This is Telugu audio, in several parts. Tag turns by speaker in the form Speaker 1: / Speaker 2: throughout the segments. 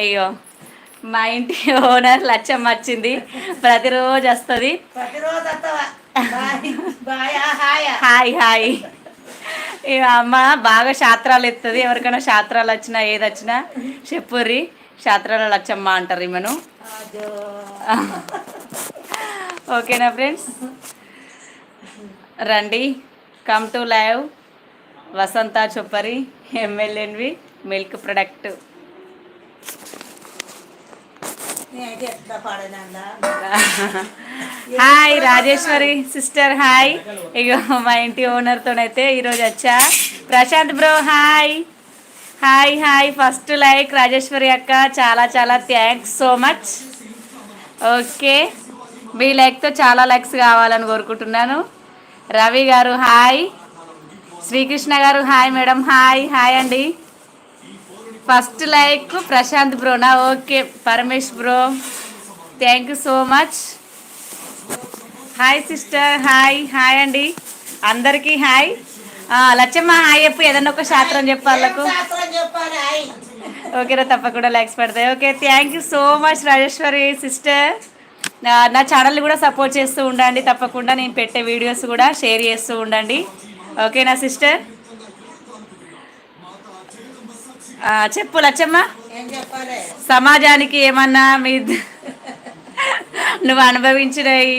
Speaker 1: అయ్యో మా ఇంటి ఓనర్ లచ్చమ్మ వచ్చింది. ప్రతిరోజు వస్తుంది.
Speaker 2: హాయ్
Speaker 1: హాయ్ ఇక అమ్మ బాగా శాస్త్రాలు ఎత్తుంది. ఎవరికైనా శాస్త్రాలు వచ్చినా ఏది వచ్చినా చెప్పుర్రి. శాస్త్రాలు లచ్చమ్మ అంటారు ఈమెను. ఓకేనా ఫ్రెండ్స్? రండి. Come to live. Vasantha Choppari ఎమ్మెల్యేన్వి milk product. Hi Rajeshwari sister hi. ఇగో మా ఇంటి ఓనర్తోనైతే ఈరోజు వచ్చా. Prashanth bro hi. Hi hi. First like Rajeshwari అక్క చాలా చాలా థ్యాంక్స్ సో మచ్. ఓకే. మీ లైక్తో చాలా లైక్స్ కావాలని కోరుకుంటున్నాను. రవి గారు హాయ్. శ్రీకృష్ణ గారు హాయ్ మేడం హాయ్ హాయ్ అండి. First like Prashanth బ్రోనా okay Paramesh bro. Thank you so much hi sister hi hi అండి. అందరికీ హాయ్ లచ్చమ్మ హాయ్ చెప్పు. ఏదన్నా ఒక శాస్త్రం చెప్పాలకు ఓకేరా తప్పకుండా లైక్స్ పడతాయి. Okay thank you so much Rajeshwari sister నా ఛానల్ని కూడా సపోర్ట్ చేస్తూ ఉండండి. తప్పకుండా నేను పెట్టే వీడియోస్ కూడా షేర్ చేస్తూ ఉండండి. ఓకేనా సిస్టర్ చెప్పు లచ్చమ్మ. సమాజానికి ఏమన్నా మీ నువ్వు అనుభవించినవి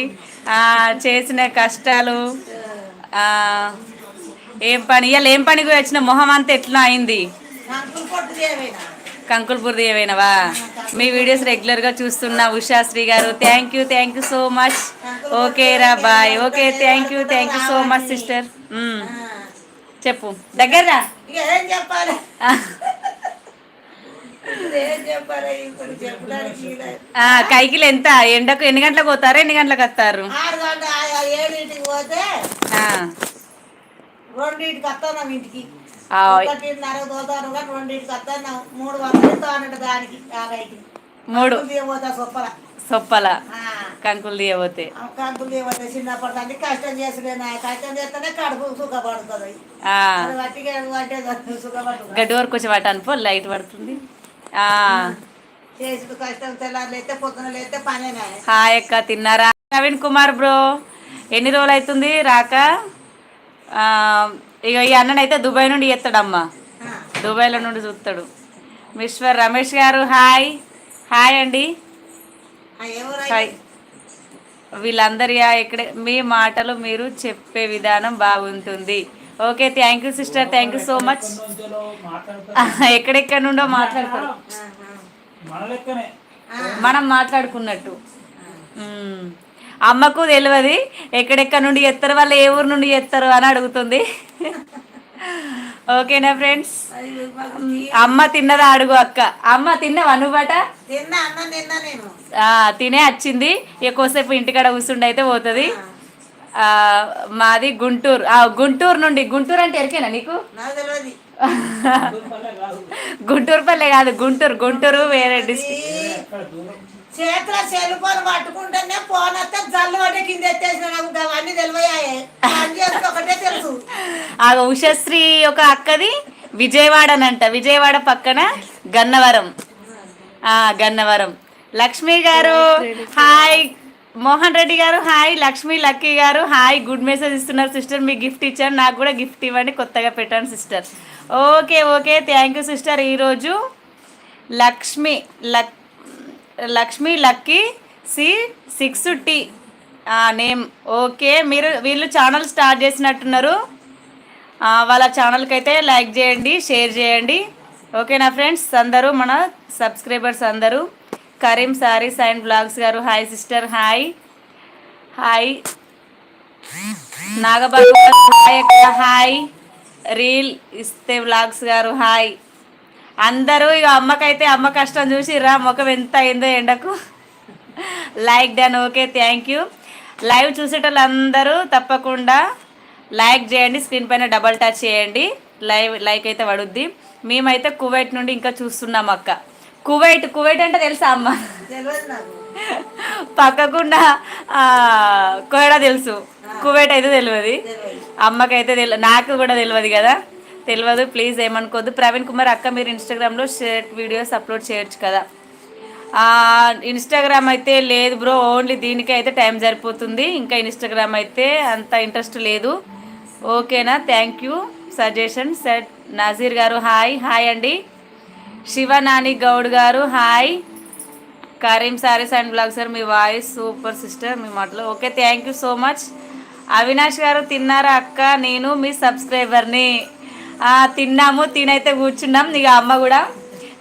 Speaker 1: చేసిన కష్టాలు ఏం పని ఇవాళ ఏం పనికి వచ్చిన మొహం అంతా ఎట్లా అయింది?
Speaker 2: అంకుల్ పొట్టు చేయవేనా
Speaker 1: కంకుల్పూర్ ఏమైనావా? మీ వీడియోస్ రెగ్యులర్గా చూస్తున్నా ఉషాశ్రీ గారు. Thank you thank you so much okay రా bye okay thank you thank you so much sister చెప్పు. దగ్గర
Speaker 2: చెప్పాలి ఇప్పుడు ఏం చెప్పాలి ఇప్పుడు చెప్పడానికి లేదు.
Speaker 1: కైకిలు ఎంత? ఎండకు ఎన్ని గంటలకు పోతారు? ఎన్ని గంటలకు వస్తారు?
Speaker 2: ఏడింటికి పోతే రెండింటికి ఇంటికి.
Speaker 1: ఆ,
Speaker 2: ఒకటిన్నర పోతాను కానీ రెండింటికి వస్తాను. మూడు వందలు దానికి
Speaker 1: మూడు.
Speaker 2: సొప్పల.
Speaker 1: సొప్పల. కంకులు తీయబోతే.
Speaker 2: కంకులు పోతే చిన్నప్పటి నుండి కష్టం చేసుకునే కష్టం చేస్తేనే కడుపు సుఖపడుతుంది.
Speaker 1: గడ్డి వరకు వచ్చి వాటి అనుకో లైట్ పడుతుంది. హాయ్ అక్క తిన్నారా? నవీన్ కుమార్ బ్రో ఎన్ని రోజులు అవుతుంది రాక ఇక ఈ అన్ననైతే దుబాయ్ నుండి ఎత్తాడమ్మా. దుబాయ్లో నుండి చూస్తాడు. మిస్టర్ రమేష్ గారు హాయ్. హాయ్ అండి. హాయ్. వీళ్ళందరి ఎక్కడ మీ మాటలు మీరు చెప్పే విధానం బాగుంటుంది. Okay thank you sister thank you so much ఎక్కడెక్కడ నుండో మాట్లాడతారు.
Speaker 3: మన
Speaker 1: మాట్లాడుకున్నట్టు. మ్మ్. అమ్మకు తెలియదు ఎక్కడెక్కడ నుండి ఎత్తారు వాళ్ళు ఏ ఊరు నుండి ఎత్తారు అని అడుగుతుంది. ఓకేనా ఫ్రెండ్స్ అమ్మ తిన్నదా అడుగు అక్క. అమ్మ తిన్నవా నువ్వట?
Speaker 2: తిన్నా అన్నం తిన్నా నేను.
Speaker 1: ఆ, తినే వచ్చింది. ఎక్కువసేపు ఇంటికాడ కూర్చుండి అయితే పోతుంది మాది గుంటూరు. ఆ, గుంటూరు నుండి గుంటూరు అంటే ఎరికేనా నీకు? గుంటూరు పల్లె కాదు గుంటూరు గుంటూరు వేరే డిస్ట్రిక్ట్
Speaker 2: చేతిలో సెల్ ఫోన్ పట్టుకుంటేనే ఫోన్ వస్తే జల్లు కింద ఎత్తేసిన నాకు అవన్నీ తెలివయాయే. పని చేస్తే ఒకటే తెలుసు.
Speaker 1: ఆ ఉషశ్రీ ఒక అక్కది విజయవాడనంట. విజయవాడ పక్కన గన్నవరం. ఆ గన్నవరం. లక్ష్మి గారు హాయ్. మోహన్ రెడ్డి గారు హాయ్. లక్ష్మి లక్కీ గారు హాయ్. గుడ్ మెసేజ్ ఇస్తున్నారు సిస్టర్. మీ గిఫ్ట్ ఇచ్చాను. నాకు కూడా గిఫ్ట్ ఇవ్వండి. కొత్తగా పెట్టాను sister. Okay okay. Thank you sister. ఈరోజు Lakshmi luck Lakshmi lucky C six T. Name. Okay. మీరు వీళ్ళు ఛానల్ స్టార్ట్ చేసినట్టున్నారు. వాళ్ళ ఛానల్కి అయితే లైక్ చేయండి షేర్ చేయండి. ఓకేనా ఫ్రెండ్స్ అందరూ మన సబ్స్క్రైబర్స్ అందరూ. కరీం సారీస్ అండ్ బ్లాగ్స్ గారు. Hi sister hi. Hi. Nagababu hi hi. Reel ఇస్తే బ్లాగ్స్ గారు హాయ్. అందరూ ఇక అమ్మకైతే అమ్మ కష్టం చూసి రా ముఖం ఎంత అయిందో ఎండకు. Like done okay thank you live చూసేటోళ్ళు అందరూ తప్పకుండా లైక్ చేయండి స్క్రీన్ పైన డబల్ టచ్ చేయండి. లైవ్ లైక్ అయితే పడుద్ది. మేమైతే కువైట్ నుండి ఇంకా చూస్తున్నాం అక్క. కువైట్ కువైట్ అంటే తెలుసా అమ్మ? పక్కకుండా ఆ, కోయడా తెలుసు. కువైట్ అయితే తెలియదు అమ్మకైతే తెలియదు నాకు కూడా తెలియదు కదా. తెలియదు ప్లీజ్ ఏమనుకోవద్దు ప్రవీణ్ కుమార్ అక్క మీరు ఇన్స్టాగ్రామ్లో షర్ట్ వీడియోస్ అప్లోడ్ చేయొచ్చు కదా. ఇన్స్టాగ్రామ్ అయితే లేదు బ్రో ఓన్లీ దీనికే అయితే టైం సరిపోతుంది. ఇంకా ఇన్స్టాగ్రామ్ అయితే అంత ఇంట్రెస్ట్ లేదు. ఓకేనా? Thank you. Suggestion set. Nazeer గారు హాయ్. హాయ్ అండి. శివ నాని గౌడ్ గారు hi. Karim sarees and vlog sir me voice super sister మీ మాటలు. Okay thank you so much. Avinash గారు తిన్నారా అక్క? నేను మీ సబ్స్క్రైబర్ని. తిన్నాము తినైతే కూర్చున్నాం. ఇక అమ్మ కూడా.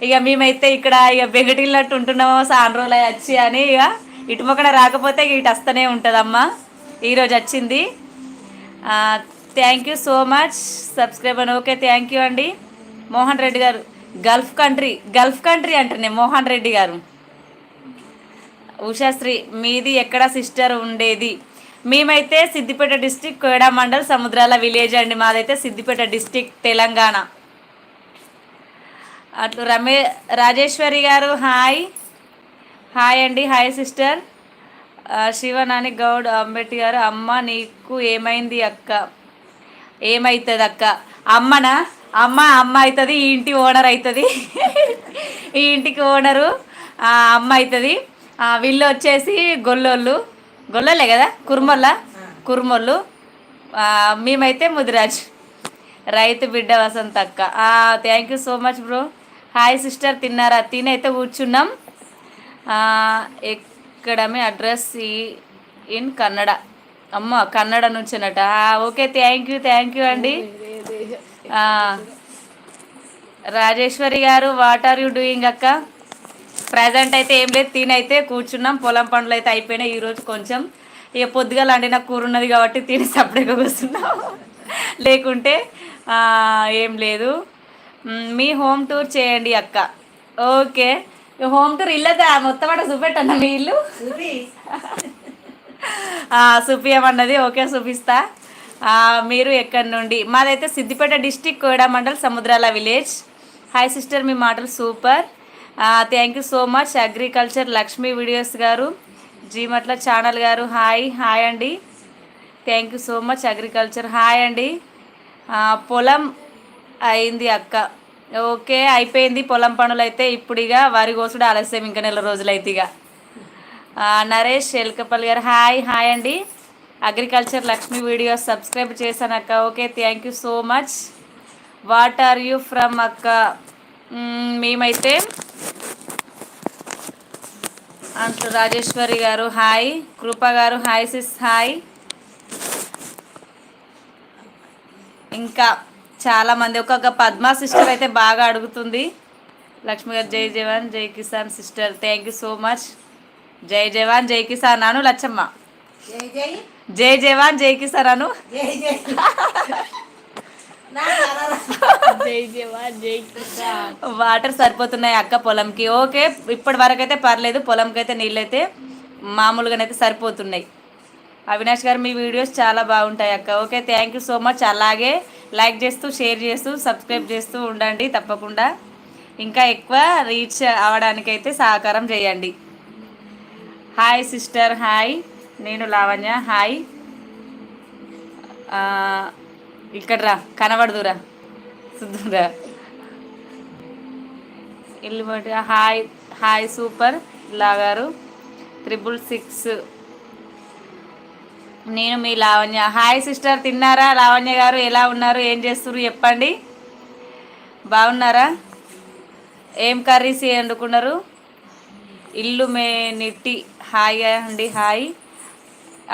Speaker 1: ఇక మేమైతే ఇక్కడ ఇక బెగటిల్నట్టు ఉంటున్నాము సాన్ రోజులు వచ్చి అని. ఇక ఇటు మొక్కన రాకపోతే ఇక ఇటు వస్తూనే ఉంటుందమ్మ. ఈరోజు వచ్చింది. Thank you so much subscriber. Okay thank you అండి. మోహన్ రెడ్డి గారు గల్ఫ్ కంట్రీ గల్ఫ్ కంట్రీ అంటేనే మోహన్ రెడ్డి గారు. ఉషాశ్రీ మీది ఎక్కడ సిస్టర్ ఉండేది? మేమైతే సిద్దిపేట డిస్టిక్ కోయడా మండల్ సముద్రాల విలేజ్ అండి మాదైతే సిద్దిపేట డిస్టిక్ తెలంగాణ. అట్లు రమే రాజేశ్వరి గారు హాయ్. హాయ్ అండి హాయ్ సిస్టర్. శివనాని గౌడ్ అంబేటి గారు అమ్మ నీకు ఏమైంది అక్క? ఏమవుతుంది అక్క అమ్మనా? అమ్మ అమ్మ అవుతుంది ఈ ఇంటి ఓనర్ అవుతుంది. ఈ ఇంటికి ఓనరు అమ్మ అవుతుంది. వీళ్ళు వచ్చేసి గొల్లోళ్ళు. గొల్లోళ్ళే కదా? కుర్మొల్ల? కుర్మొళ్ళు మేమైతే ముదిరాజ్. రైతు బిడ్డ వసంత అక్క thank you so much bro hi sister తిన్నారా? తినైతే కూర్చున్నాం. ఎక్కడ మీ అడ్రస్ ఇన్ కన్నడ. అమ్మ Kannada నుంచినట. Okay thank you thank you అండి. రాజేశ్వరి గారు వాట్ ఆర్ యూ డూయింగ్ అక్క? ప్రజెంట్ అయితే ఏం లేదు తినైతే కూర్చున్నాం. పొలం పనులు అయితే అయిపోయినాయి ఈరోజు కొంచెం. ఇక పొద్దుగా వండిన కూర ఉన్నది కాబట్టి తిని సపరేట్గా కూర్చున్నాం. లేకుంటే ఏం లేదు. మ్, హోమ్ టూర్ చేయండి అక్క. ఓకే. హోమ్ టూర్ ఇల్లదా? మొత్తం అట చూపెట్టన్న మీ ఇల్లు?
Speaker 2: చూపి
Speaker 1: చూపించమన్నది ఓకే చూపిస్తా మీరు ఎక్కడి నుండి? మాదైతే Siddipet district Koheda mandal Samudrala village. Hi sister మీ మాటలు super. Thank you so much agriculture Lakshmi videos గారు జీమట్ల ఛానల్ గారు. హాయ్ హాయ్ అండి. Thank you so much agriculture hi అండి. పొలం అయింది అక్క. ఓకే అయిపోయింది పొలం పనులు అయితే ఇప్పుడు ఇక వరి కోసుడు ఆలస్యం ఇంకా నెల రోజులు అయితే ఇక నరేష్ ఎల్కపల్లి గారు. హాయ్ హాయ్ అండి. అగ్రికల్చర్ లక్ష్మి వీడియోస్ సబ్స్క్రైబ్ చేశాను అక్క. Okay thank you so much what are you from అక్క? మేమైతే అంటూ రాజేశ్వరి గారు హాయ్ కృప గారు హాయ్ సిస్ హాయ్ ఇంకా చాలా మంది ఒక్కొక్క పద్మా సిస్టర్ అయితే బాగా అడుగుతుంది. లక్ష్మి గారు జై జవాన్ జై Kisan sister. Thank you so much జై జవాన్ జై కిసాన్. అను లచ్చమ్మ.
Speaker 2: జై
Speaker 1: జవాన్ జై కిసాన్ అను. వాటర్ సరిపోతున్నాయి అక్క పొలంకి. ఓకే ఇప్పటి వరకు అయితే పర్లేదు పొలంకి అయితే నీళ్ళైతే మామూలుగానైతే సరిపోతున్నాయి. అవినాష్ గారు మీ వీడియోస్ చాలా బాగుంటాయి అక్క. Okay thank you so much అలాగే లైక్ చేస్తూ షేర్ చేస్తూ సబ్స్క్రైబ్ చేస్తూ ఉండండి తప్పకుండా. ఇంకా ఎక్కువ రీచ్ అవడానికైతే సహకారం చేయండి. హాయ్ సిస్టర్ హాయ్ నేను లావణ్య. హాయ్. ఇక్కడ రా. కనబడదురా. సుద్దురా ఇల్లు హాయ్. Hi super. లాగారు త్రిబుల్ సిక్స్. నేను మీ లావణ్య. Hi sister. తిన్నారా? లావణ్య గారు ఎలా ఉన్నారు? ఏం చేస్తున్నారు చెప్పండి. బాగున్నారా? ఏం కర్రీస్ వండుకున్నారు? ఇల్లు మే నిట్టి. హాయ్ అండి. హాయ్.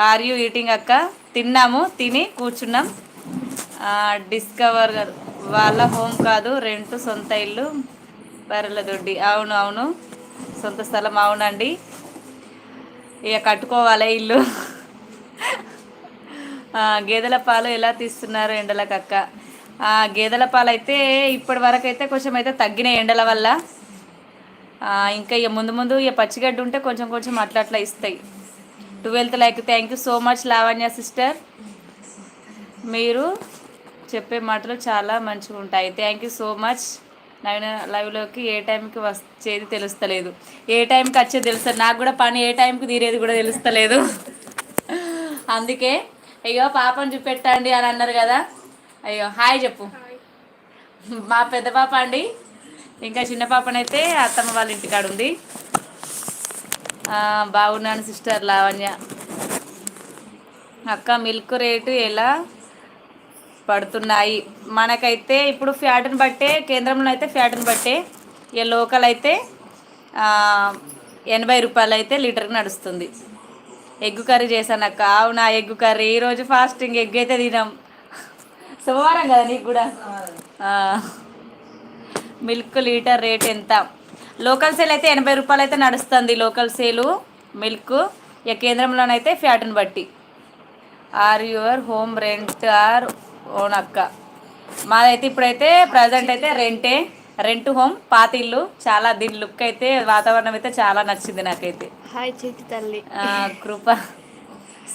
Speaker 1: ఆర్ యూ ఈటింగ్ అక్క? తిన్నాము తిని కూర్చున్నాం. డిస్కవర్ వాళ్ళ హోమ్ కాదు రెంట్ సొంత ఇల్లు బర్రెల దొడ్డి. అవును అవును. సొంత స్థలం అవునండి. ఇక కట్టుకోవాలి ఇల్లు. గేదెల పాలు ఎలా తీస్తున్నారు ఎండలకు అక్క? గేదెల పాలు అయితే ఇప్పటి వరకు అయితే కొంచెం అయితే తగ్గినాయి ఎండల వల్ల. ఇంకా ఇక ముందు ముందు ఇక పచ్చిగడ్డి ఉంటే కొంచెం కొంచెం అట్లా అట్లా ఇస్తాయి. Twelfth like thank you so much Lavanya sister మీరు చెప్పే మాటలు చాలా మంచిగా ఉంటాయి. Thank you so much Naveena లైవ్లోకి ఏ టైంకి వచ్చేది తెలుస్తలేదు. ఏ టైంకి వచ్చేది తెలుస్తుంది నాకు కూడా పని ఏ టైంకి తీరేది కూడా తెలుస్తలేదు. అందుకే అయ్యో పాపను చూపెట్టండి అని అన్నారు కదా. అయ్యో హాయ్ చెప్పు. మా పెద్ద పాప అండి. ఇంకా చిన్న పాపనైతే అత్తమ్మ వాళ్ళ ఇంటికాడ ఉంది ఆ, బాగున్నాను సిస్టర్ లావణ్య. అక్క మిల్క్ రేటు ఎలా పడుతున్నాయి? మనకైతే ఇప్పుడు ఫ్యాట్ని బట్టే కేంద్రంలో అయితే ఫ్యాట్ని బట్టే ఇక లోకల్ అయితే ఎనభై రూపాయలు అయితే లీటర్కి నడుస్తుంది. ఎగ్ కర్రీ చేశాను అక్క. అవునా ఎగ్గు కర్రీ. ఈరోజు ఫాస్టింగ్ ఎగ్ అయితే తినాం. సోమవారం కదా నీకు కూడా? మిల్క్ లీటర్ రేట్ ఎంత? లోకల్ సేల్ అయితే ఎనభై రూపాయలు అయితే నడుస్తుంది లోకల్ సేలు మిల్క్. ఇక కేంద్రంలోనైతే ఫ్యాట్ని బట్టి. Are your home rent or own అక్క. మాదైతే ఇప్పుడైతే ప్రజెంట్ అయితే రెంటే. రెంట్ హోమ్ పాత ఇల్లు చాలా దీని లుక్ అయితే వాతావరణం అయితే చాలా నచ్చింది నాకైతే.
Speaker 4: హాయ్ చిట్టి తల్లి.
Speaker 1: కృప.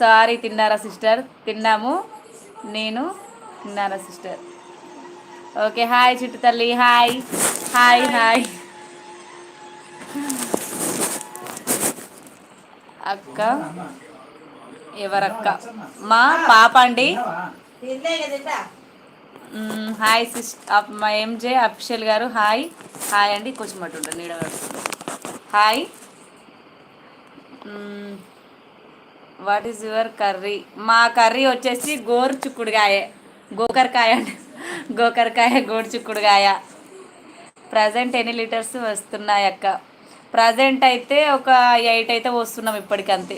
Speaker 1: సారీ తిన్నారా సిస్టర్? తిన్నాము. నేను తిన్నారా సిస్టర్? ఓకే హాయ్ చిట్టు తల్లి హాయ్. Hi hi. అక్క ఎవరక్క? మా పాప అండి హాయ్ సిస్ అప్- మా ఎంజే అఫిషియల్ గారు హాయ్. హాయ్ అండి కొంచెం అటు ఉంటుంది నీడ. Hi. What is your curry మా కర్రీ వచ్చేసి గోరు చిక్కుడుగాయ. గోకరకాయ అండి. గోకరకాయ గోరు చిక్కుడుగాయ. ప్రజెంట్ ఎన్ని లీటర్స్ వస్తున్నాయి అక్క ప్రజెంట్ అయితే ఒక ఎయిట్ అయితే వస్తున్నాం ఇప్పటికంతే.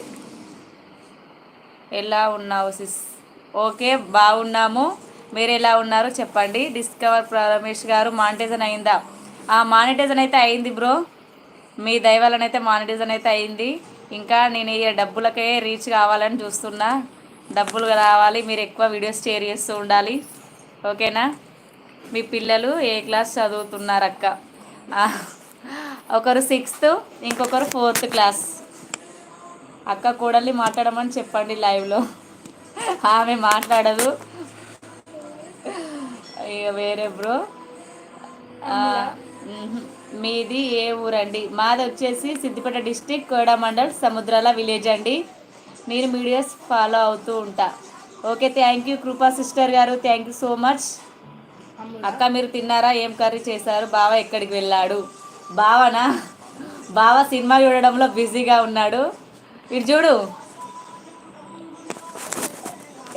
Speaker 1: ఎలా ఉన్నావు సిస్? ఓకే బాగున్నాము. మీరు ఎలా ఉన్నారు చెప్పండి. డిస్కవర్ రమేష్ గారు మానిటైజన్ అయిందా? ఆ మానిటైజన్ అయితే అయింది బ్రో. మీ దయవలనైతే మానిటైజన్ అయితే అయింది. ఇంకా నేను ఈ డబ్బులకే రీచ్ కావాలని చూస్తున్నా. డబ్బులు రావాలి మీరు ఎక్కువ వీడియోస్ షేర్ చేస్తూ ఉండాలి. ఓకేనా? మీ పిల్లలు ఏ క్లాస్ చదువుతున్నారు అక్క? ఒకరు సిక్స్త్ ఇంకొకరు ఫోర్త్ క్లాస్ అక్క కూడలి మాట్లాడమని చెప్పండి లైవ్లో ఆమె మాట్లాడదు. ఇక వేరే బ్రో. మీది ఏ ఊరండి? మాది వచ్చేసి సిద్దిపేట డిస్టిక్ కోడా మండల్ సముద్రాల విలేజ్ అండి. నేను వీడియోస్ ఫాలో అవుతూ ఉంటా. Okay thank you Krupa sister గారు. థ్యాంక్ యూ సో మచ్ అక్క మీరు తిన్నారా? ఏం కర్రీ చేశారు? బావ ఎక్కడికి వెళ్ళాడు? బావనా బావ సినిమా చూడడంలో బిజీగా ఉన్నాడు. ఇటు చూడు.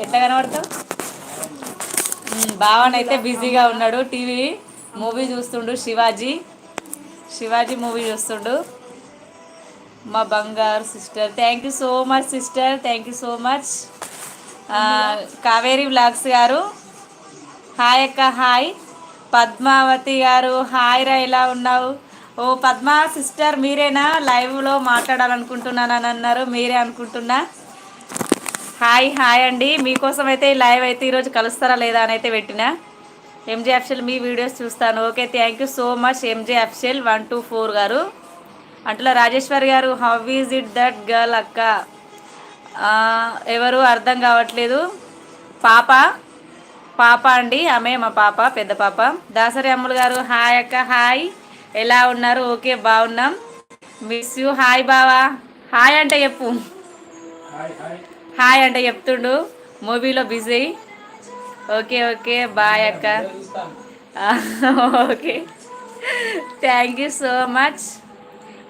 Speaker 1: ఎట్లా కనబడతావు? బావన బావనైతే బిజీగా ఉన్నాడు. టీవీ మూవీ చూస్తుండు శివాజీ. శివాజీ మూవీ చూస్తుండు. మా బంగారు sister. Thank you so much sister thank you so much Kaveri vlogs గారు. హాయ్ అక్క హాయ్. పద్మావతి గారు హాయ్ రా ఎలా ఉన్నావు? ఓ పద్మ సిస్టర్ మీరేనా? లైవ్లో మాట్లాడాలనుకుంటున్నానని అన్నారు. మీరే అనుకుంటున్నా? హాయ్ హాయ్ అండి. మీకోసం అయితే లైవ్ అయితే ఈరోజు కలుస్తారా లేదా అని అయితే పెట్టిన. ఎంజే అఫ్షల్ మీ వీడియోస్ చూస్తాను. Okay thank you so much MJ official one two four గారు. అంటుల రాజేశ్వరి గారు how is it that girl అక్క? ఎవరు అర్థం కావట్లేదు. పాప పాప అండి. ఆమె మా పాప పెద్ద పాప. దాసరి అమ్ములు గారు హాయ్ అక్క హాయ్ ఎలా ఉన్నారు? ఓకే బాగున్నాం. మిస్ యూ హాయ్ బావా. హాయ్ అంటే చెప్పు.
Speaker 3: హాయ్
Speaker 1: అంటే చెప్తుండు. మూవీలో బిజీ ఓకే ఓకే బాయ్ అక్క. Okay thank you so much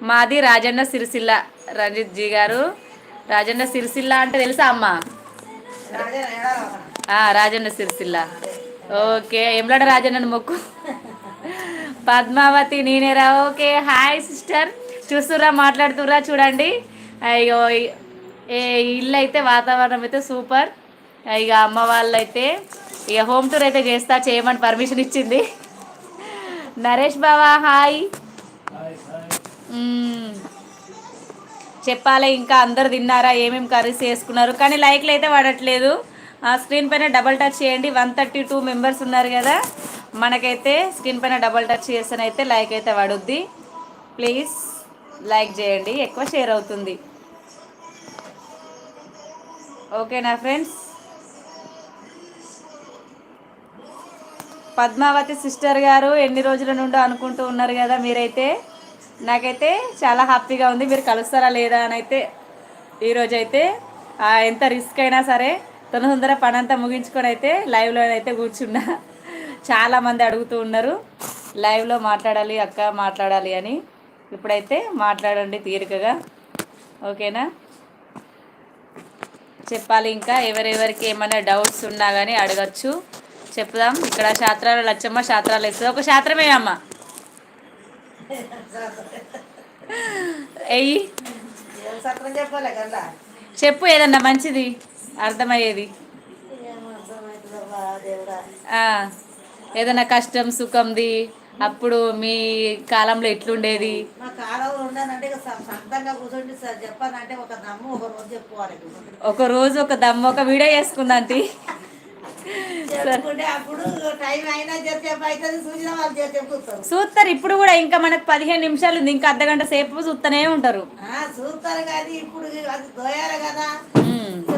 Speaker 1: మాది రాజన్న సిరిసిల్ల రంజిత్ జీ గారు. రాజన్న సిరిసిల్ల అంటే తెలుసా అమ్మ? రాజన్న సిరిసిల్ల. ఓకే ఎంలాడ రాజన్న మొక్కు? పద్మావతి నేనేరా ఓకే హాయ్ సిస్టర్. చూస్తురా మాట్లాడుతురా చూడండి. అయ్యో ఏ ఇల్లు అయితే వాతావరణం అయితే సూపర్. ఇక అమ్మ వాళ్ళు అయితే ఇక హోమ్ టూర్ అయితే చేస్తా చేయమని పర్మిషన్ ఇచ్చింది. నరేష్ బావా హాయ్. చెప్పాలి ఇంకా అందరు తిన్నారా ఏమేమి కర్రీస్ చేసుకున్నారు? కానీ లైక్లు అయితే పడట్లేదు ఆ స్క్రీన్ పైన డబల్ టచ్ చేయండి వన్ థర్టీ టూ మెంబర్స్ ఉన్నారు కదా. మనకైతే స్క్రీన్ పైన డబల్ టచ్ చేస్తేనైతే లైక్ అయితే పడుద్ది. ప్లీజ్ లైక్ చేయండి ఎక్కువ షేర్ అవుతుంది. ఓకేనా ఫ్రెండ్స్ పద్మావతి సిస్టర్ గారు ఎన్ని రోజుల నుండో అనుకుంటూ ఉన్నారు కదా మీరైతే. నాకైతే చాలా హ్యాపీగా ఉంది. మీరు కలుస్తారా లేదా అని అయితే ఈరోజైతే ఎంత రిస్క్ అయినా సరే తొందర తొందర పని అంతా ముగించుకొని అయితే లైవ్లో అయితే కూర్చున్నా. చాలా మంది అడుగుతూ ఉన్నారు లైవ్లో మాట్లాడాలి అక్క మాట్లాడాలి అని. ఇప్పుడైతే మాట్లాడండి తీరికగా. ఓకేనా? చెప్పాలి ఇంకా ఎవరెవరికి ఏమైనా డౌట్స్ ఉన్నా కానీ అడగచ్చు. చెప్దాం ఇక్కడ శాస్త్రాలు లచ్చమ్మ శాస్త్రాలు వేస్తుంది. ఒక శాస్త్రమే అమ్మ. ఎయ్యి చెప్పు ఏదన్నా మంచిది అర్థమయ్యేది. ఏదైనా కష్టం సుఖంది అప్పుడు మీ కాలంలో ఎట్లుండేది?
Speaker 2: మా ఉండాలంటే సొంతంగా సార్ చెప్పాలంటే ఒక దమ్ము ఒక రోజు చెప్పుకోవాలి.
Speaker 1: ఒక రోజు ఒక దమ్ము ఒక వీడియో చేసుకుందంటి చూస్తారు ఇప్పుడు కూడా ఇంకా మనకు పదిహేను నిమిషాలు ఉంది ఇంకా అర్ధగంట సేపు చూస్తూనే ఉంటారు
Speaker 2: ఆ, చూస్తారు కానీ ఇప్పుడు అది దోయాలి కదా. ఇప్పుడు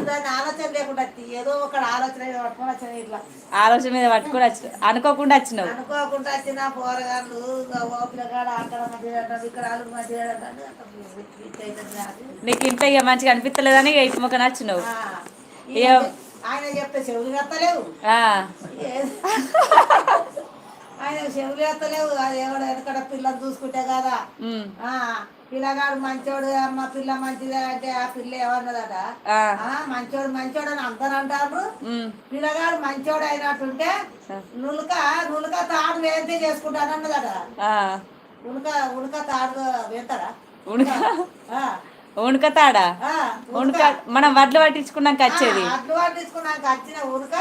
Speaker 2: ఆలోచన మీద పట్టుకొని
Speaker 1: వచ్చి అనుకోకుండా వచ్చినావు
Speaker 2: అనుకోకుండా వచ్చిన పోరగాళ్ళు నాకు.
Speaker 1: ఇంట్లో ఇక మంచిగా ఇక మొక్క నచ్చినావు
Speaker 2: ఆ,
Speaker 1: ఏం?
Speaker 2: ఆయన చెప్తే చెవులు కత్తలేవు
Speaker 1: ఆ,
Speaker 2: ఆయన చెవులు ఎత్తలేవు అది ఎవడ వెనకడ పిల్లలు చూసుకుంటే కదా. పిల్లగాడు మంచోడు అమ్మ పిల్ల మంచిదే అంటే ఆ పిల్ల ఏమన్నదట మంచోడు మంచోడు అని అందరు అంటారు. పిల్లగాడు మంచోడు అయినట్టుంటే నులక నులక తాడు వేస్తే చేసుకుంటాను అన్నదట
Speaker 1: ఆ.
Speaker 2: ఉడక ఉడక తాడు వేస్తారా
Speaker 1: ఉణక
Speaker 2: ఆ,
Speaker 1: ఉణక. మనం వడ్లు పట్టించుకున్నాక వచ్చేది?
Speaker 2: అడ్డు పట్టించుకున్నాక వచ్చిన ఉడక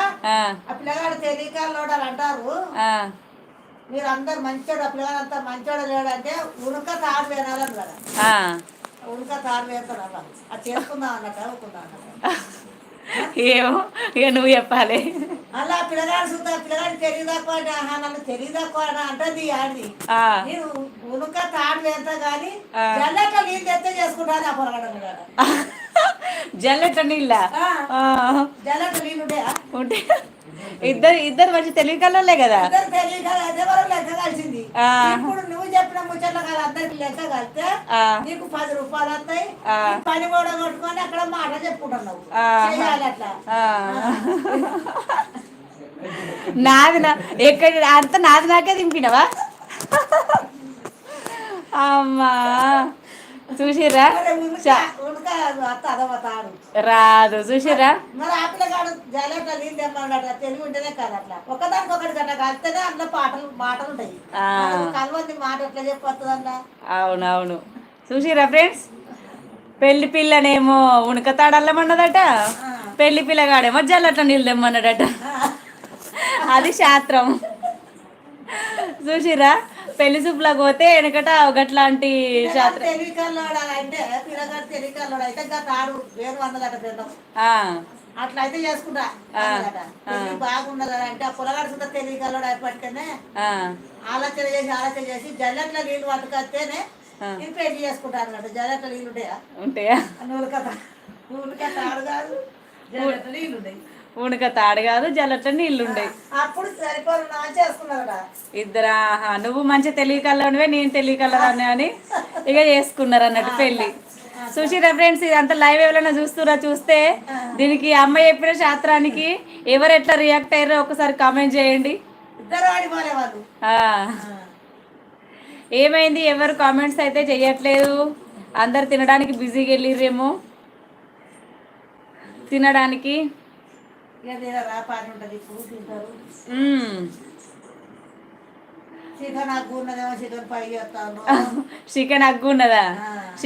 Speaker 2: పిల్లగాడు తెలియకాలోడు అంటారు. మీరు అందరు మంచోడు ఆ పిల్లగాడు అంతా మంచోడు లేడంటే ఉడక తాడు వేనాలని కదా
Speaker 1: ఆ.
Speaker 2: ఉడక తాడు వేస్తారు అలా అది చేసుకుందాం అన్నట్టు అనుకుందాం అన్నట్టు
Speaker 1: ఏమో ఇక నువ్వు చెప్పాలి.
Speaker 2: అలా పిల్లగాడు చూద్దా పిల్లగాడు తెలియదాకో అంటే ఆహా నన్ను తెలియదాకో అని అంటది ఆడి నేను ఉడక తాడు వేస్తా కానీ
Speaker 1: ఆ.
Speaker 2: జల్లెట్లో నీళ్ళు తెస్తే చేసుకుంటాను ఆ పొరగడం
Speaker 1: జల్లెట నీళ్ళ? ఆ,
Speaker 2: జల్లెట్లో నీళ్ళు ఉంటాయా?
Speaker 1: ఉంటే ఇద్దరు ఇద్దరు మంచి కదా.
Speaker 2: అదే వరకు లెక్క కలిసింది. ఇప్పుడు నువ్వు చెప్పిన ముచ్చట్లు కాదు అందరికి లెక్క కలిస్తే నీకు పది రూపాయలు వస్తాయి. పని కూడా కొట్టుకొని అక్కడ మాట చెప్పుకుంటున్నావు. చేయాలి అట్లా.
Speaker 1: నాది నా ఎక్కడ అంత నాది నాకే దింపినవా? అమ్మా. చూసిర్రా?
Speaker 2: మరి ఉడక
Speaker 1: చ-
Speaker 2: ఉడక అత్త అదవతాడు
Speaker 1: రాదు చూసిర్రా?
Speaker 2: మరి నీళ్ళు తెమ్మన్నాడు తెలివి ఉంటేనే కాదు అట్లా. ఒకదానికి ఒకటి గట్ట కలిస్తేనే అందులో పాటలు మాటలు ఉంటాయి. కలవంది మాట ఎట్లా
Speaker 1: అవునవును. చూసిరా ఫ్రెండ్స్? పెళ్ళి పిల్లనేమో ఉణకతాడల్లమన్నదట పెళ్ళి పిల్లగాడేమో జల్లట్ల నీళ్ళు తెమ్మన్నాడట అది శాస్త్రం. చూసిరా పెళ్ళి చూపులకు పోతే వెనకట గట్లాంటి శాస్త్రం
Speaker 2: అంటే పిల్లగాడు తెలివికల్లోడు అయితే ఇంకా తాడు వేరు అన్నదట బెల్లం
Speaker 1: ఆ,
Speaker 2: అట్లా అయితే చేసుకుంటా బాగున్నదట అంటే ఆ పులగాడు సుద్ధా తెలివికల్లోడు
Speaker 1: ఆ,
Speaker 2: ఆలోచన చేసి ఆలోచన చేసి జల్లెట్ల నీళ్ళు పట్టుకొస్తేనే. నేను పెళ్ళి చేసుకుంటాను అన్నట్టు జల్లెట్ల నీళ్ళు ఉంటాయా?
Speaker 1: ఉంటాయా
Speaker 2: నూలుక నూలుక తాడు కాదు. జల్లెట్ల నీళ్ళు ఉంటాయి
Speaker 1: ఉణక తాడు కాదు జల్లట్ల నీళ్ళు ఉండయి
Speaker 2: అప్పుడు
Speaker 1: ఇద్దరా నువ్వు మంచి తెలివి కల్లనివే నేను తెలివి కల్లదాన్ని అని ఇక చేసుకున్నారు అన్నట్టు పెళ్ళి చూసిరా ఫ్రెండ్స్ ఇదంతా లైవ్ ఎవరైనా చూస్తురా చూస్తే దీనికి అమ్మ చెప్పిన శాస్త్రానికి ఎవరు ఎట్లా రియాక్ట్ అయ్యారో ఒకసారి కామెంట్ చేయండి. ఏమైంది? ఎవరు కామెంట్స్ అయితే చెయ్యట్లేదు. అందరు తినడానికి బిజీగా వెళ్ళిర్రేమో. తినడానికి
Speaker 2: ఉంటుంది ఇప్పుడు తింటారు. చికెన్ అగ్గు ఉన్నదేమో చికెన్ పై చేస్తాను.
Speaker 1: చికెన్ అగ్గు ఉన్నదా.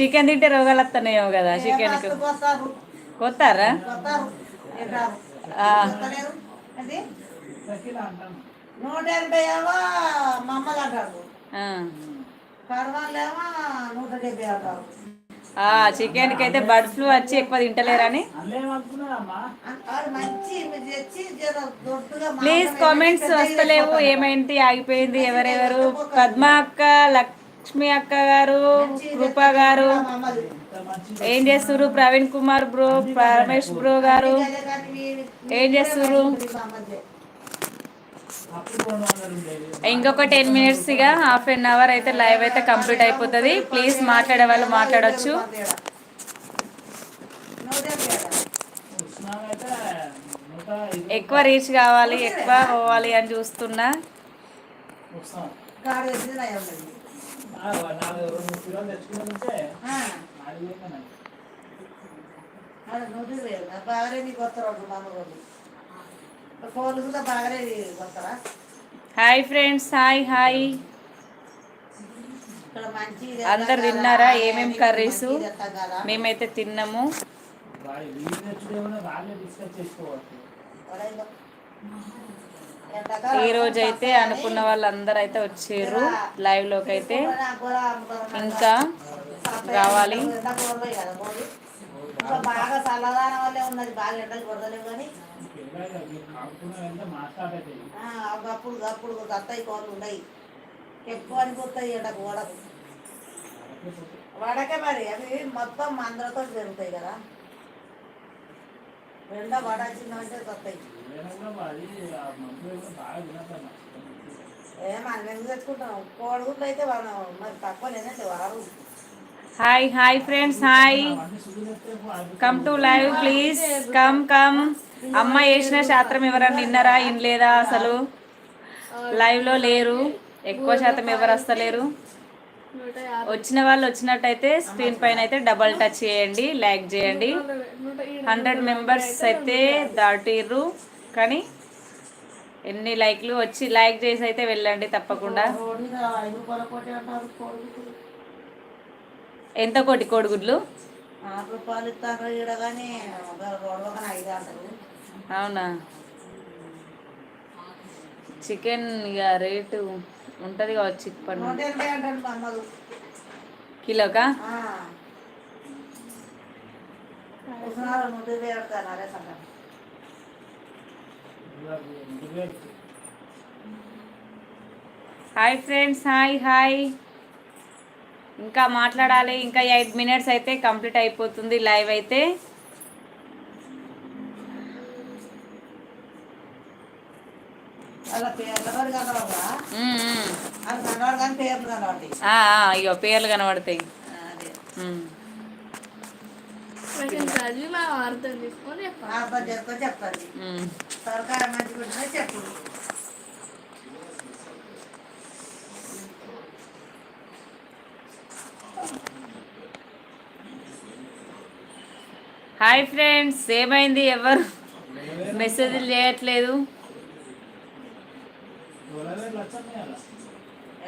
Speaker 1: చికెన్ తింటే రోగాలు వస్తున్నాయేమో కదా చికెన్ కొత్తారా?
Speaker 2: నూట ఎనభై ఏమో మా అమ్మలు అంటారు.
Speaker 1: ఆ.
Speaker 2: కడవాళ్ళేమో నూట డెబ్బై అంటారు.
Speaker 1: చికెన్కి అయితే బర్డ్ ఫ్లూ వచ్చి ఎక్కువ తింటలేరని. ప్లీజ్ కామెంట్స్ వస్తలేవు. ఏమైంది? ఆగిపోయింది ఎవరెవరు? పద్మ అక్క లక్ష్మి అక్క గారు కృప గారు. ఏం చేస్తున్నారు ప్రవీణ్ కుమార్ బ్రో పరమేష్ బ్రో గారు. ఏం చేస్తున్నారు
Speaker 2: మా అమ్మది.
Speaker 3: అప్పుడు రెండు వందలు ఉండేది
Speaker 1: ఇంకొక టెన్ మినిట్స్ ఇక హాఫ్ అన్ అవర్ అయితే లైవ్ అయితే కంప్లీట్ అయిపోతుంది. ప్లీజ్ మాట్లాడే వాళ్ళు మాట్లాడొచ్చు. ఎక్కువ రీచ్ కావాలి ఎక్కువ పోవాలి అని చూస్తున్నా.
Speaker 3: వస్తాం
Speaker 2: నీకు వస్తారు రెండు మన రోజు కోళ్ళు కూడా బాగానే వస్తారా
Speaker 1: హాయ్ ఫ్రెండ్స్ హాయ్ హాయ్.
Speaker 2: ఇక్కడ మంచి
Speaker 1: అందరు తిన్నారా? ఏమేం కర్రీస్?
Speaker 2: మేము
Speaker 1: మేమైతే తిన్నాము. ఈ రోజు అయితే అనుకున్న వాళ్ళందరూ అయితే వచ్చారు లైవ్లోకి అయితే ఇంకా రావాలి.
Speaker 2: బాగా చల్లదానం వల్లే ఉన్నది బాగా ఎండలు కొడతలేవు కానీ. అప్పుడు అప్పుడు దత్తయి కోళ్ళు ఉన్నాయి ఎక్కువ అనిపోతాయి ఎండకు ఓడకు వడకే మరి అవి మొత్తం మందలతో పెరుగుతాయి కదా. ఎండ వడాల్సిందంటే
Speaker 3: తినద్దన్న
Speaker 2: ఏ మనం ఎందుకు తెచ్చుకుంటాం? కోడిగుడ్లు అయితే మనం మరి తక్కువ లేదంటే వారు
Speaker 1: hi hi friends hi come to live please come come అమ్మ వేసిన శాస్త్రం ఎవరన్నా విన్నారా? ఇన్లేదా అసలు? లైవ్లో లేరు. ఎక్కువ శాతం ఎవరు వస్తలేరు? వచ్చిన వాళ్ళు వచ్చినట్టయితే స్క్రీన్ పైన అయితే డబల్ టచ్ చేయండి లైక్ చేయండి. హండ్రెడ్ మెంబర్స్ అయితే దాటిర్రు. కానీ ఎన్ని లైక్లు వచ్చి లైక్ చేసి అయితే వెళ్ళండి తప్పకుండా. ఎంత కోటి కోడిగుడ్లు?
Speaker 2: రూపాయలు ఇస్తారు కానీ కానీ ఐదు అంటారు.
Speaker 1: అవునా? చికెన్ ఇక రేటు ఉంటుంది కావచ్చు
Speaker 2: అమ్మలు.
Speaker 1: కిలోకా? Hi friends hi hi. ఇంకా మాట్లాడాలి ఇంకా ఎయిట్ మినిట్స్ అయితే కంప్లీట్ అయిపోతుంది లైవ్ అయితే. అయ్యో పేర్లు కనబడతాయి.
Speaker 4: చెప్పాలి
Speaker 2: మంచి చెప్పు.
Speaker 1: హాయ్ ఫ్రెండ్స్ ఏమైంది? ఎవరు? మెసేజ్లు చేయట్లేదు
Speaker 3: ఇరవై లక్షలు అలా
Speaker 2: ఏ జరిగి సరే ఉన్నా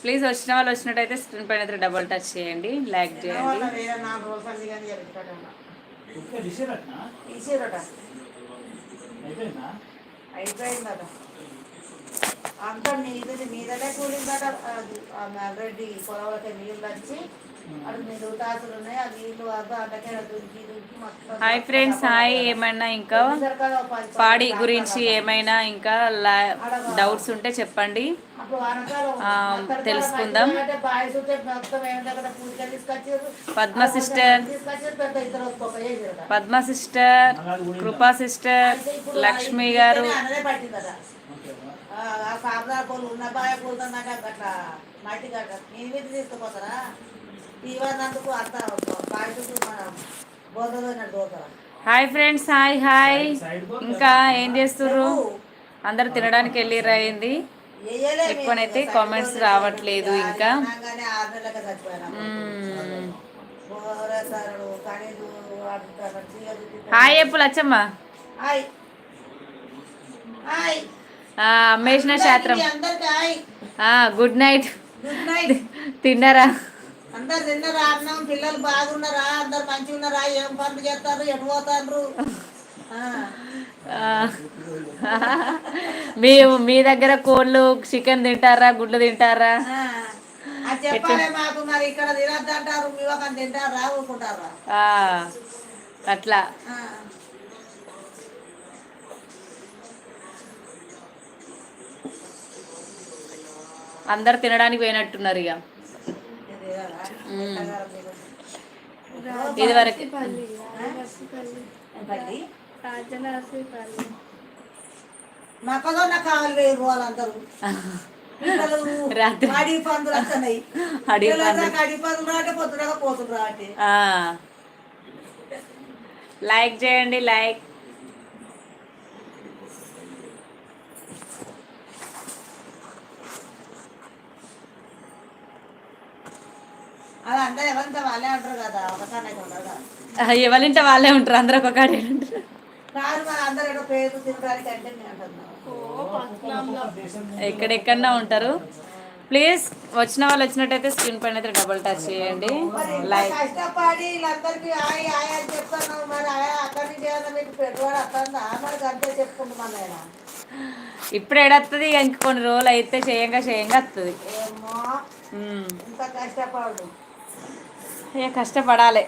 Speaker 1: ప్లీజ్ వచ్చిన వాళ్ళు వచ్చినట్టయితే స్క్రీన్ పైన అయితే డబుల్ టచ్ చేయండి లైక్ చేయండి.
Speaker 2: అయిపోయిందట. అంతా నీది మీదనే కూలిందట రెడ్డి పొలవలకి నీళ్ళు వచ్చి
Speaker 1: హాయ్ ఫ్రెండ్స్ హాయ్ ఏమైనా ఇంకా పాడి గురించి ఏమైనా ఇంకా డౌట్స్ ఉంటే చెప్పండి. తెలుసుకుందాం. Padma sister Padma sister Krupa sister Lakshmi గారు.
Speaker 2: ఉన్న బాగా పూలతో నాకు అట్లా మట్టి గట్ట నేను తీసుకుపోతారా ఇవ్వనందుకు అంత బాయ్స్ మన దోతారా
Speaker 1: హాయ్ ఫ్రెండ్స్ హాయ్ హాయ్. ఇంకా ఏం చేస్తుర్రు? అందరు తినడానికి వెళ్ళిర్రు అయింది
Speaker 2: వేయలే
Speaker 1: ఎక్కువనైతే కామెంట్స్ రావట్లేదు ఇంకా హాయ్ చెప్పు లచ్చమ్మ.
Speaker 2: హాయ్. హాయ్.
Speaker 1: ఆ, అమ్మేసిన శాస్త్రం
Speaker 2: అందరికి హాయ్.
Speaker 1: ఆ, గుడ్ నైట్.
Speaker 2: Good night.
Speaker 1: తిన్నారా?
Speaker 2: అందరు తిన్నారా అన్నం పిల్లలు బాగున్నారా అందరు మంచిగా ఉన్నారా ఏం పనులు చేస్తారు ఎటు పోతారు
Speaker 1: ఆ, మీ మీ దగ్గర కోళ్ళు చికెన్ తింటారా గుడ్లు తింటారా?
Speaker 2: చెప్పాలి మాకు మరి ఇక్కడ తింటారా ఊరుకుంటారా?
Speaker 1: అట్లా. అందరు తినడానికి పోయినట్టున్నారు ఇక.
Speaker 2: ఇది
Speaker 1: వరకు.
Speaker 2: కావాలి. అడిగి పందులు వస్తున్నాయి
Speaker 1: అడవి
Speaker 2: పిల్లలు
Speaker 1: పందులు.
Speaker 2: దాకా అడిగి పందులు రాటే పొద్దునగా పోతులు రాటే
Speaker 1: ఆ. లైక్ చేయండి లైక్
Speaker 2: అది అంతా ఎవరంతా వాళ్ళే అంటారు కదా ఒకసారి ఉండరు కదా
Speaker 1: ఎవరింట వాళ్ళే ఉంటారు అందరూ ఒక కాడే ఉంటారు. ఎక్కడెక్కడన్నా ఉంటారు. ప్లీజ్ వచ్చిన వాళ్ళు వచ్చినట్టయితే స్క్రీన్ పైన అయితే డబుల్ టచ్ చేయండి. లైక్ ఇప్పుడు ఏడొస్తుంది ఇంక కొన్ని రోజులు అయితే చేయంగా చేయంగా వస్తుంది
Speaker 2: కష్టపడు.
Speaker 1: ఇక కష్టపడాలి.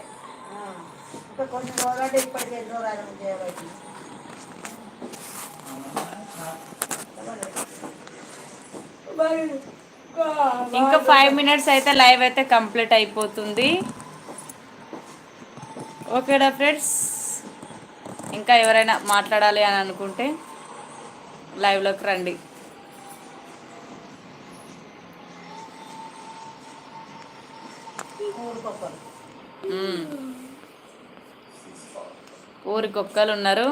Speaker 2: ఆ, ఇంకా కొన్ని రోజులంటే ఇప్పటికి ఎన్నో రాజు చేయబట్టి
Speaker 1: ఇంకా ఫైవ్ మినిట్స్ అయితే లైవ్ అయితే కంప్లీట్ అయిపోతుంది. ఓకేడా ఫ్రెండ్స్ ఇంకా ఎవరైనా మాట్లాడాలి అని అనుకుంటే లైవ్లోకి రండి. ఊరికి ఒక్కరు ఉన్నారు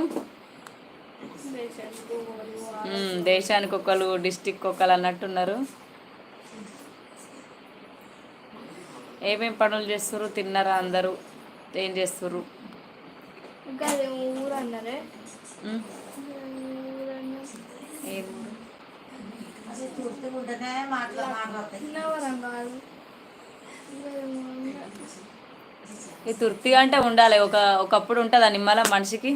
Speaker 4: దేశానికి ఊరు,
Speaker 1: ఒక్కరు డిస్టిక్ ఒక్కరు అన్నట్టున్నారు. ఏమేం పనులు చేస్తుర్రు? తిన్నారా అందరూ? ఏం
Speaker 4: ఊరు. ఊరు
Speaker 1: ఏం? ఈ తుర్తిగా అంటే ఉండాలి. ఒక ఒకప్పుడు ఉంటుందా నిమ్మల మనిషికి.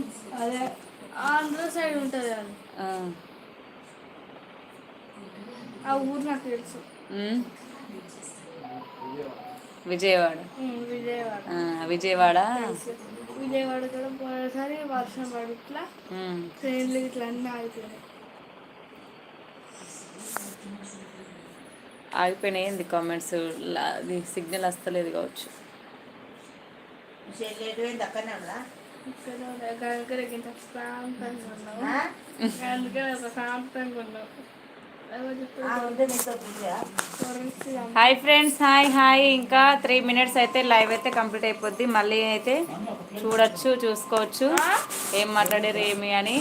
Speaker 1: విజయవాడ.
Speaker 4: విజయవాడ.
Speaker 1: విజయవాడ.
Speaker 4: కూడా పోయినసారి వర్షం పడి ఇట్లా. ట్రైన్లు ఇట్లా అన్నీ ఆగిపోయినాయి.
Speaker 1: ఆగిపోయినాయి ఏంది కామెంట్స్ అది సిగ్నల్ వస్తలేదు కావచ్చు. Hi friends hi hi. ఇంకా త్రీ మినిట్స్ అయితే లైవ్ అయితే కంప్లీట్ అయిపోద్ది. మళ్ళీ అయితే చూడొచ్చు చూసుకోవచ్చు. ఏం మాట్లాడారు ఏమి అని.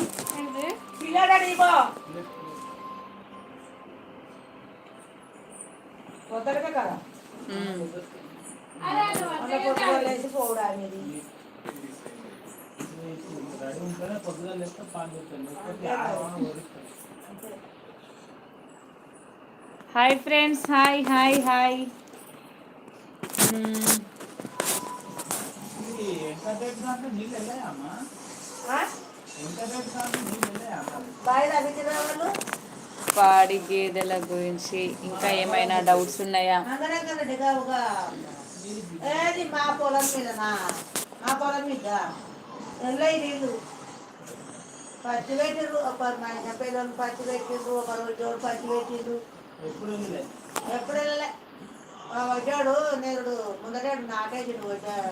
Speaker 2: పొద్దుటకే కదా. మళ్ళీ పొద్దుగా లేచి పోవడా అనేది
Speaker 3: రెడీ ఉంటేనే పొద్దుగా లేస్తే పాలు
Speaker 1: hi friends hi hi hi.
Speaker 3: ఇది
Speaker 2: బాయ్ తగ్గించిన వాళ్ళు
Speaker 1: పాడి గేదెల గురించి ఇంకా ఏమైనా డౌట్స్ ఉన్నాయా?
Speaker 2: మా పొలం మీదనా? మా పొలం మీద నీళ్ళు పచ్చి పెట్టిర్రు ఒక మా ఇంటి పిల్లలు పచ్చి పెట్టిర్రు ఒక రోజు పచ్చి పెట్టిర్రు.
Speaker 3: ఎప్పుడు వెళ్ళలే?
Speaker 2: వచ్చాడు నేరుడు ముందరేడు వచ్చాడు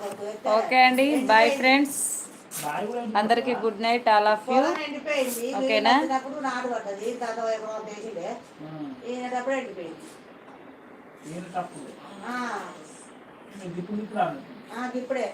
Speaker 2: కొడుకు ఎత్తే
Speaker 1: ఓకే అండి బాయ్ ఫ్రెండ్స్ అందరికీ good night all of you. ఓకేనా?
Speaker 2: ఇప్పుడే